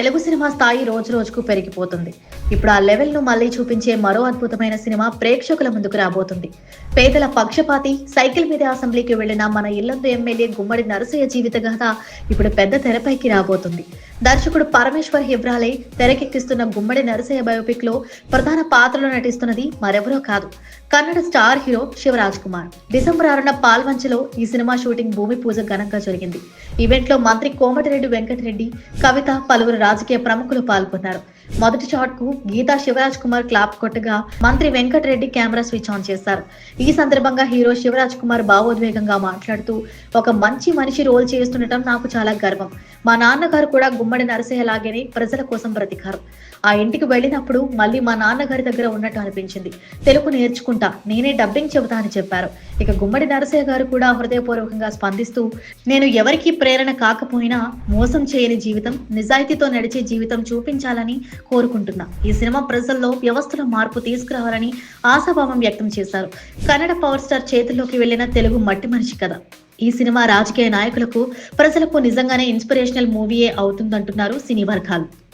Telugu cinema స్థాయి రోజు రోజుకు పెరిగిపోతుంది. ఇప్పుడు ఆ లెవెల్ను మళ్ళీ చూపించే మరో అద్భుతమైన సినిమా ప్రేక్షకుల ముందుకు రాబోతుంది. పేదల పక్షపాతి సైకిల్ మీద అసెంబ్లీకి వెళ్ళిన మన ఇల్లందు ఎమ్మెల్యే గుమ్మడి నరసయ్య జీవిత గాథ ఇప్పుడు పెద్ద తెరపైకి రాబోతుంది. దర్శకుడు పరమేశ్వర్ హిబ్రాలే తెరకెక్కిస్తున్న గుమ్మడి నరసయ్య బయోపిక్లో ప్రధాన పాత్రలో నటిస్తున్నది మరెవరో కాదు. Kannada star hero Shivaraj Kumar. December ఆరున పాల్వంచలో ఈ సినిమా షూటింగ్ భూమి పూజ ఘనంగా జరిగింది. ఈవెంట్లో మంత్రి కోమటిరెడ్డి వెంకటరెడ్డి కవిత పలువురు రాజకీయ ప్రముఖులు పాల్గొన్నారు. మొదటి షాట్కు గీతా శివరాజ్ కుమార్ క్లాప్ కొట్టగా మంత్రి వెంకటరెడ్డి కెమెరా స్విచ్ ఆన్ చేశారు. ఈ సందర్భంగా హీరో శివరాజ్ కుమార్ భావోద్వేగంగా మాట్లాడుతూ ఒక మంచి మనిషి రోల్ చేస్తుండటం నాకు చాలా గర్వం. మా నాన్నగారు కూడా గుమ్మడి నరసయ్య లాగానే ప్రజల కోసం బ్రతికారు. ఆ ఇంటికి వెళ్ళినప్పుడు మళ్ళీ మా నాన్నగారి దగ్గర ఉన్నట్టు అనిపించింది. తెలుగు నేర్చుకుంటా నేనే డబ్బింగ్ చెబుతా అని చెప్పారు. ఇక గుమ్మడి నరసయ్య గారు కూడా హృదయపూర్వకంగా స్పందిస్తూ నేను ఎవరికీ ప్రేరణ కాకపోయినా మోసం చేయని జీవితం నిజాయితీతో నడిచే జీవితం చూపించాలని కోరుకుంటున్నా. ఈ సినిమా ప్రజల్లో వ్యవస్థలో మార్పు తీసుకురావాలని ఆశాభావం వ్యక్తం చేశారు. కన్నడ పవర్ స్టార్ చేతుల్లోకి వెళ్ళిన తెలుగు మట్టి మనిషి కథ. ఈ సినిమా రాజకీయ నాయకులకు ప్రజలకు నిజంగానే ఇన్స్పిరేషనల్ మూవీయే అవుతుందంటున్నారు సినీ వర్గాలు.